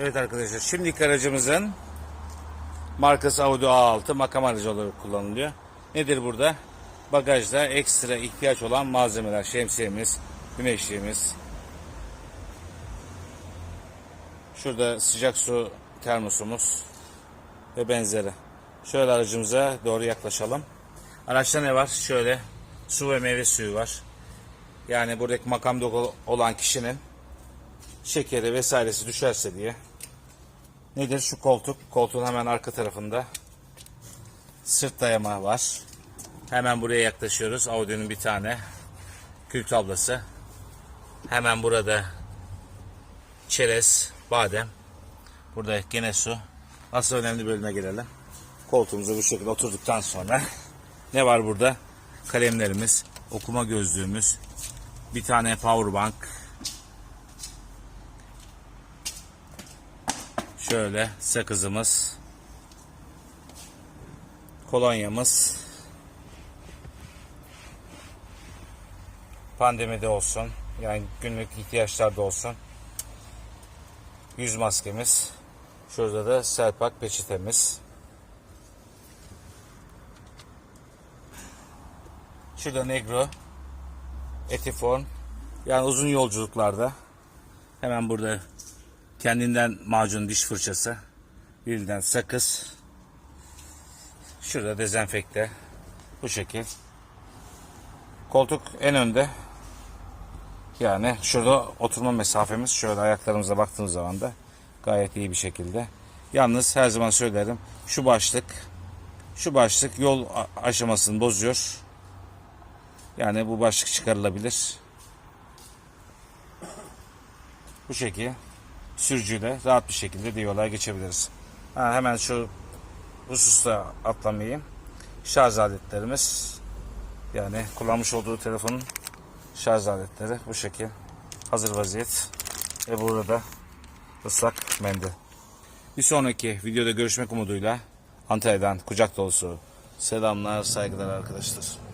Evet arkadaşlar şimdiki aracımızın markası Audi A6 makam aracı olarak kullanılıyor. Nedir burada? Bagajda ekstra ihtiyaç olan malzemeler, şemsiyemiz, güneşliğimiz. Şurada sıcak su termosumuz ve benzeri. Şöyle aracımıza doğru yaklaşalım. Araçta ne var? Şöyle su ve meyve suyu var. Yani buradaki makamda olan kişinin şekeri vesairesi düşerse diye. Nedir şu koltuk? Koltuğun hemen arka tarafında sırt dayama var. Hemen buraya yaklaşıyoruz. Audi'nin bir tane kül tablası. Hemen burada çerez, badem. Burada gene su. Asıl önemli bölüme gelelim. Koltuğumuza bu şekilde oturduktan sonra ne var burada? Kalemlerimiz, okuma gözlüğümüz, bir tane power bank, Şöyle sakızımız. Kolonyamız. Pandemide olsun. Yani günlük ihtiyaçlarda olsun. Yüz maskemiz. Şurada da selpak peçetemiz. Şurada Negro. Etifon. Yani uzun yolculuklarda. Hemen burada Kendinden macun diş fırçası. Birden sakız. Şurada dezenfekte. Bu şekil. Koltuk en önde. Yani şurada oturma mesafemiz şöyle ayaklarımıza baktığımız zaman da gayet iyi bir şekilde. Yalnız her zaman söylerim şu başlık şu başlık yol aşamasını bozuyor. Yani bu başlık çıkarılabilir. Bu şekil sürücüyle rahat bir şekilde diyaloğa geçebiliriz. Ha, hemen şu hususta atlamayayım. Şarj aletlerimiz yani kullanmış olduğu telefonun şarj aletleri bu şekil hazır vaziyet ve burada ıslak mendil. Bir sonraki videoda görüşmek umuduyla Antalya'dan kucak dolusu selamlar saygılar arkadaşlar.